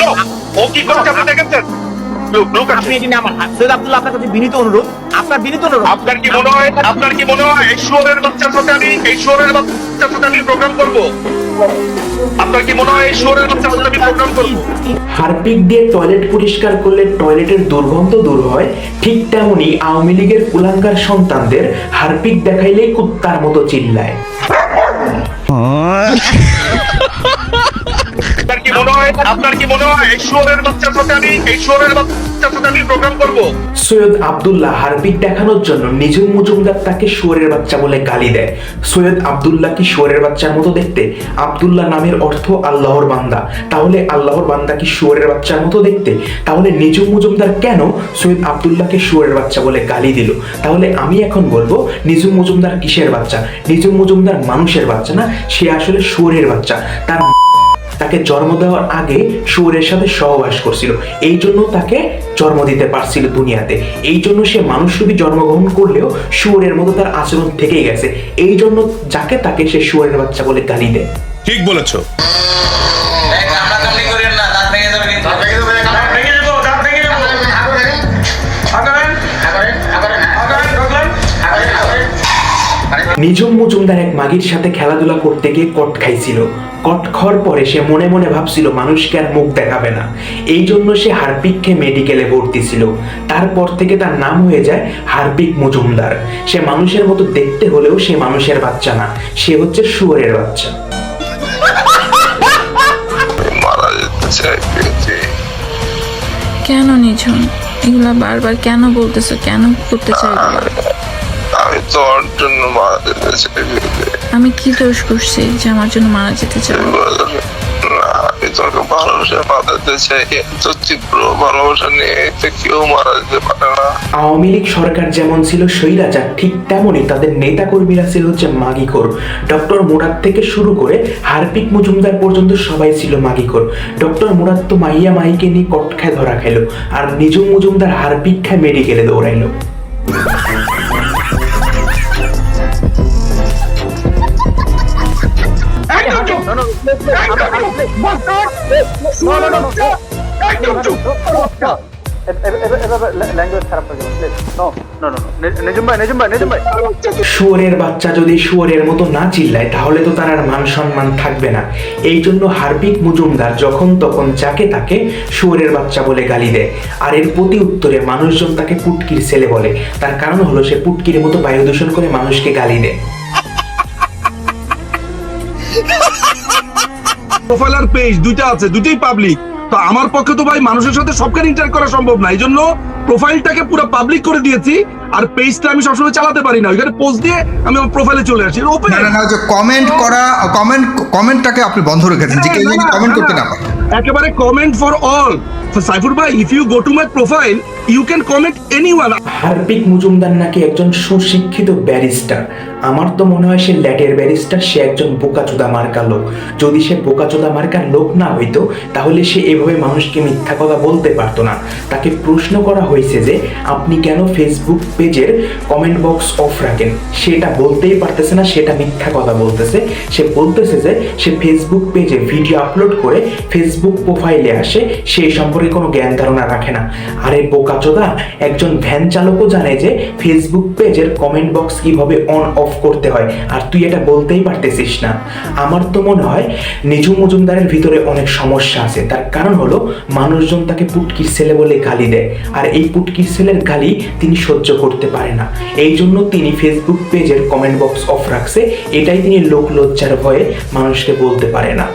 No ও কি করছে আপনি দেখেছেন? লোক লোক আপনি এটি আমার সৈয়দ আব্দুল্লাহ আপনার কাছে বিনীত অনুরোধ। আপনার বিনীত অনুরোধ। আপনার কি মনে হয় আপনার কি মনে হয় এই শুয়োরের বাচ্চার সাথে আমি এই শুয়োরের বাচ্চার সাথে আমি প্রোগ্রাম করব? আপনার কি মনে হয় এই শুয়োরের বাচ্চার সাথে আমি প্রোগ্রাম করব? হারপিক দিয়ে টয়লেট পরিষ্কার করলে টয়লেটের দুর্গন্ধ দূর হয় ঠিক তেমনি আওয়ামী লীগের কুলাঙ্গার সন্তানদের হারপিক দেখাইলেই কুত্তার মতো চিল্লায়। সৈয়দ দেখানোর জন্য মজুমদার তাকে বাচ্চা বলে গালি দেয়। সৈয়দ কি বাচ্চার মতো দেখতে? নামের অর্থ আল্লাহর বান্দা। তাহলে আল্লাহর বান্দা কি বাচ্চার মতো দেখতে? তাহলে মজুমদার কেন সৈয়দ আব্দুল্লাহকে শুয়োরের বাচ্চা বলে গালি দিল? তাহলে আমি এখন বলব নিজুম মজুমদার কিসের বাচ্চা? নিজুম মজুমদার মানুষের বাচ্চা না, সে আসলে শুয়োরের বাচ্চা। তার তাকে জন্ম দেওয়ার আগে শুয়োরের সাথে সহবাস করছিল। এই জন্য তাকে জন্ম দিতে পারছিল দুনিয়াতে। এই জন্য সে মানুষরূপী জন্মগ্রহণ করলেও শুয়োরের মতো তার আচরণ থেকেই গেছে। এই জন্য যাকে তাকে সে শুয়োরের বাচ্চা বলে গালি দেয়। ঠিক বলেছ। নিজম মজুমদার এক মাগির সাথে খেলাধুলা করতে গিয়ে কট খাইছিল। কট খাওয়ার পরে সে মনে মনে ভাবছিল, মানুষকে আর মুখ দেখাবে না। এই জন্য সে হারপিক খেয়ে মেডিকেলে ভর্তি ছিল। তারপর থেকে তার নাম হয়ে যায় হারপিক মজুমদার। সে মানুষের মতো দেখতে হলেও সে মানুষের বাচ্চা না। সে হচ্ছে শুয়োরের বাচ্চা। কেন নিঝুম? এগুলা বারবার কেন বলতেছো? কেন করতে চাই তোর জন্য মারা যেতে চাই আমি কি দোষ করছি যে আমার জন্য মারা যেতে না আমি তোকে ভালোবাসা বাঁধাতে চাই তো তীব্র ভালোবাসা নিয়ে কেউ মারা যেতে পারে না। আওয়ামী লীগ সরকার যেমন ছিল স্বৈরাচার ঠিক তেমনই তাদের নেতা কর্মীরা ছিল হচ্ছে মাগিখোর ডক্টর মুরাদ থেকে শুরু করে হারপিক মজুমদার পর্যন্ত সবাই ছিল মাগিখোর ডক্টর মুরাদ তো মাইয়া মাইকে নিয়ে কট খায় ধরা খাইলো আর নিজুম মজুমদার হারপিক খায় মেডিকেলে দৌড়াইলো। শুয়োরের বাচ্চা যদি শুয়োরের মতো না চিল্লায়, তাহলে তো তার আর মান সম্মান থাকবে না। এই জন্য হার্পিক মজুমদার যখন তখন যাকে তাকে শুয়োরের বাচ্চা বলে গালি দেয়। আর এর প্রতি উত্তরে মানুষজন তাকে পুটকির ছেলে বলে। তার কারণ হলো সে পুটকির মতো বায়ু দূষণ করে মানুষকে গালি দেয়। প্রোফাইল আর পেজ দুইটা আছে দুটোই পাবলিক তো আমার পক্ষে তো ভাই মানুষের সাথে সবখানে ইন্টার করা সম্ভব না। এই জন্য প্রোফাইলটাকে পুরো পাবলিক করে দিয়েছি আর পেজটা আমি সবসময় চালাতে পারি না। ওইখানে পোস্ট দিয়ে আমি আমার প্রোফাইলে চলে আসি। ওপেন না না না যে কমেন্ট করা কমেন্ট কমেন্টটাকে আপনি বন্ধ রেখেছেন যে কেউ কমেন্ট করতে না। পারে। একেবারে কমেন্ট ফর অল সাইফুর ভাই if you go to my profile you can comment anyone Harpic Majumdar নাকি একজন সুশিক্ষিত ব্যারিস্টার। আমার তো মনে হয় সে ল্যাটের ব্যারিস্টার সে একজন বোকাচোদা মার্কা লোক। যদি সে বোকাচোদা মার্কার লোক না হইতো, তাহলে সে এভাবে মানুষকে মিথ্যা কথা বলতে পারতো না। তাকে প্রশ্ন করা হয়েছে যে, আপনি কেন ফেসবুক পেজের কমেন্ট বক্স অফ রাখেন? সেটা বলতেই পারতেছে না, সেটা মিথ্যা কথা বলতেছে। সে বলতেছে যে, সে ফেসবুক পেজে ভিডিও আপলোড করে ফেসবুক প্রোফাইলে আসে, সে সম্পর্কে কোনো জ্ঞান ধারণা রাখে না। আরে বোকাচোদা, একজন ভ্যান চালকও জানে যে ফেসবুক পেজের কমেন্ট বক্স কীভাবে অন অফ করতে হয়। আর তুই এটা বলতেই পারতেছিস না। আমার তো মনে হয় নিজু মজুমদারের ভিতরে অনেক সমস্যা আছে। তার কারণ হলো মানুষজন তাকে পুটকির ছেলে বলে গালি দেয়। আর এই পুটকির ছেলের গালি তিনি সহ্য করতে পারে না। এই জন্য তিনি ফেসবুক পেজের কমেন্ট বক্স অফ রাখছে। এটাই তিনি লোক লজ্জার ভয়ে মানুষকে বলতে পারে না।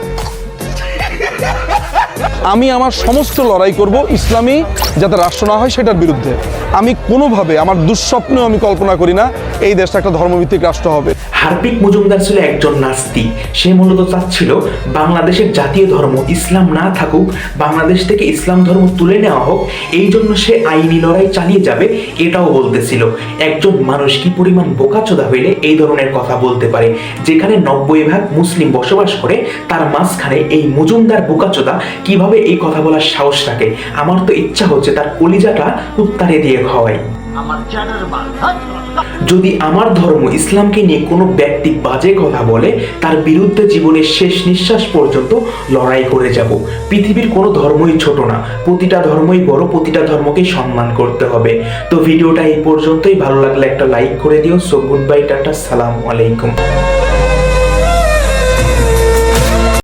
আমি আমার সমস্ত লড়াই করব ইসলামী যাতে রাষ্ট্র না হয় সেটার বিরুদ্ধে। আমি কোনোভাবে আমার দুঃস্বপ্নেও আমি কল্পনা করি না। এই দেশটা একটা ধর্মভিত্তিক রাষ্ট্র হবে। হার্পিক মজুমদার ছিল একজন নাস্তিক। সে মূলত চাচ্ছিল বাংলাদেশের জাতীয় ধর্ম ইসলাম না থাকুক বাংলাদেশ থেকে ইসলাম ধর্ম তুলে নেওয়া হোক এই জন্য সে আইনি লড়াই চালিয়ে যাবে এটাও বলতেছিল। একজন মানুষ কি পরিমাণ বোকাচোদা হইলে এই ধরনের কথা বলতে পারে? যেখানে নব্বই ভাগ মুসলিম বসবাস করে তার মাঝখানে এই মজুমদার বোকাচোদা কীভাবে এই কথা বলার সাহস রাখে? আমার তো ইচ্ছা হচ্ছে তার কলিজাটা উত্তারে দিয়ে খাওয়াই। আমার চ্যানেল যদি আমার ধর্ম ইসলামকে নিয়ে কোনো ব্যক্তি বাজে কথা বলে, তার বিরুদ্ধে জীবনের শেষ নিঃশ্বাস পর্যন্ত লড়াই করে যাব। পৃথিবীর কোনো ধর্মই ছোট না। প্রতিটা ধর্মই বড়, প্রতিটা ধর্মকেই সম্মান করতে হবে। তো ভিডিওটা এই পর্যন্তই। ভালো লাগলে একটা লাইক করে দিও। সো গুড বাই টাটা, সালাম আলাইকুম।